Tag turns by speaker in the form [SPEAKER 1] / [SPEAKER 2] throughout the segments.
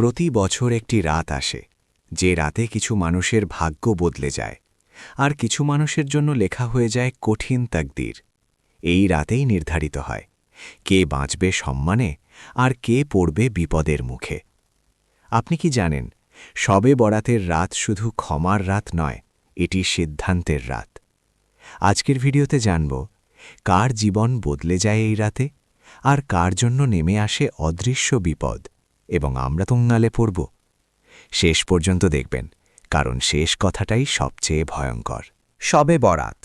[SPEAKER 1] প্রতি বছর একটি রাত আসে, যে রাতে কিছু মানুষের ভাগ্য বদলে যায়, আর কিছু মানুষের জন্য লেখা হয়ে যায় কঠিন তাকদির। এই রাতেই নির্ধারিত হয়, কে বাঁচবে সম্মানে আর কে পড়বে বিপদের মুখে। আপনি কি জানেন, সবে বরাতের রাত শুধু ক্ষমার রাত নয়, এটি সিদ্ধান্তের রাত। আজকের ভিডিওতে জানব, কার জীবন বদলে যায় এই রাতে, আর কার জন্য নেমে আসে অদৃশ্য বিপদ। এবং আমরা তঙ্গালে পড়ব। শেষ পর্যন্ত দেখবেন, কারণ শেষ কথাটাই সবচেয়ে ভয়ঙ্কর।
[SPEAKER 2] সবে বরাত।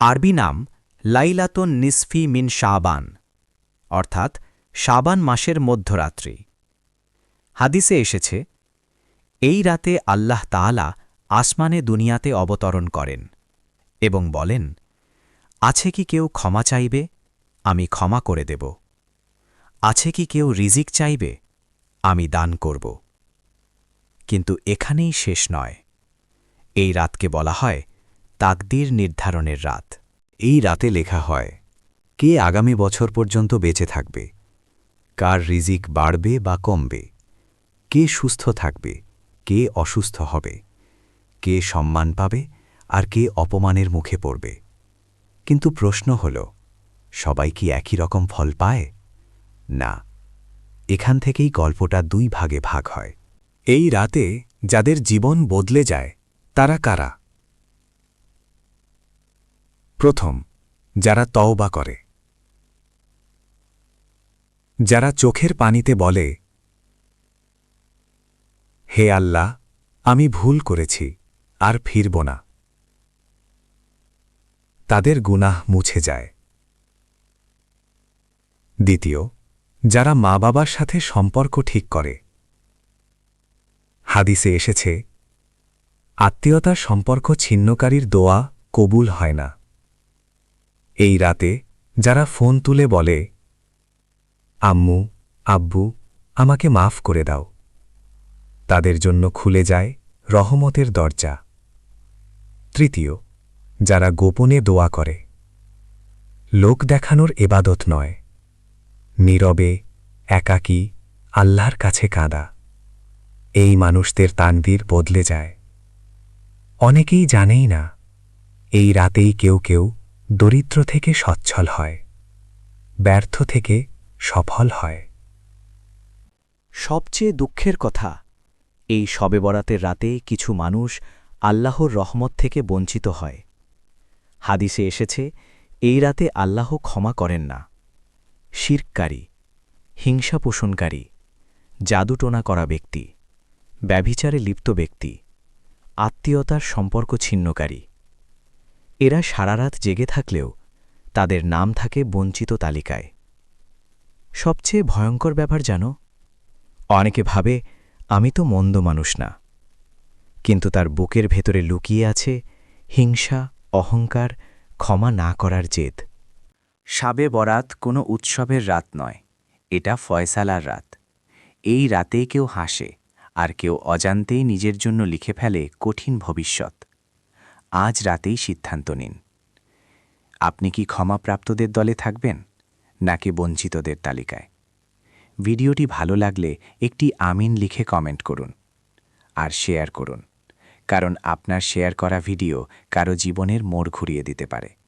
[SPEAKER 2] আরবি নাম লাইলাতুন নিসফি মিন শাবান, অর্থাৎ শাবান মাসের মধ্যরাত্রি। হাদিসে এসেছে, এই রাতে আল্লাহ তাআলা আসমানে দুনিয়াতে অবতরণ করেন এবং বলেন, আছে কি কেউ ক্ষমা চাইবে? আমি ক্ষমা করে দেব। আছে কি কেউ রিজিক চাইবে? আমি দান করব। কিন্তু এখানেই শেষ নয়। এই রাতকে বলা হয় তাকদির নির্ধারণের রাত।
[SPEAKER 1] এই রাতে লেখা হয়, কে আগামী বছর পর্যন্ত বেঁচে থাকবে? কার রিজিক বাড়বে বা কমবে? কে সুস্থ থাকবে? কে অসুস্থ হবে? কে সম্মান পাবে আর কে অপমানের মুখে পড়বে? কিন্তু প্রশ্ন হল, সবাই কি একই রকম ফল পায়? না। এখান থেকেই গল্পটা দুই ভাগে ভাগ হয়। এই রাতে যাদের জীবন বদলে যায়, তারা কারা? প্রথম, যারা তওবা করে। যারা চোখের পানিতে বলে, হে আল্লাহ, আমি ভুল করেছি, আর ফিরব না। তাদের গুনাহ মুছে যায়। দ্বিতীয় যারা মা বাবার সাথে সম্পর্ক ঠিক করে। হাদিসে এসেছে, আত্মীয়তার সম্পর্ক ছিন্নকারীর দোয়া কবুল হয় না। এই রাতে যারা ফোন তুলে বলে, আম্মু, আব্বু, আমাকে মাফ করে দাও। তাদের জন্য খুলে যায় রহমতের দরজা। তৃতীয়, যারা গোপনে দোয়া করে, লোক দেখানোর এবাদত নয়। নীরবে, একাকী, আল্লাহর কাছে কাঁদা। এই মানুষদের তানবীর বদলে যায়। অনেকেই জানেই না, এই রাতেই কেউ কেউ দরিদ্র থেকে সচ্ছল হয়, ব্যর্থ থেকে সফল হয়।
[SPEAKER 2] সবচেয়ে দুঃখের কথা, এই শবে বরাতের রাতে কিছু মানুষ আল্লাহর রহমত থেকে বঞ্চিত হয়। হাদিসে এসেছে, এই রাতে আল্লাহ ক্ষমা করেন না। শিরকারী হিংসা পোষণকারী জাদুটোনা করা ব্যক্তি, ব্যভিচারে লিপ্ত ব্যক্তি, আত্মীয়তার সম্পর্ক ছিন্নকারী। এরা সারারাত জেগে থাকলেও তাদের নাম থাকে বঞ্চিত তালিকায়। সবচেয়ে ভয়ঙ্কর ব্যাপার জানো, অনেকে ভাবে, আমি তো মন্দ মানুষ না। কিন্তু তার বুকের ভেতরে লুকিয়ে আছে হিংসা, অহংকার, ক্ষমা না করার জেদ। সাবে বরাত কোনো উৎসবের রাত নয়, এটা ফয়সালার রাত। এই রাতে কেউ হাসে, আর কেউ অজান্তেই নিজের জন্য লিখে ফেলে কঠিন ভবিষ্যৎ। আজ রাতেই সিদ্ধান্ত নিন। আপনি কি ক্ষমাপ্রাপ্তদের দলে থাকবেন, নাকি বঞ্চিতদের তালিকায়? ভিডিওটি ভালো লাগলে একটি আমিন লিখে কমেন্ট করুন, আর শেয়ার করুন, কারণ আপনার শেয়ার করা ভিডিও কারও জীবনের মোড় ঘুরিয়ে দিতে পারে।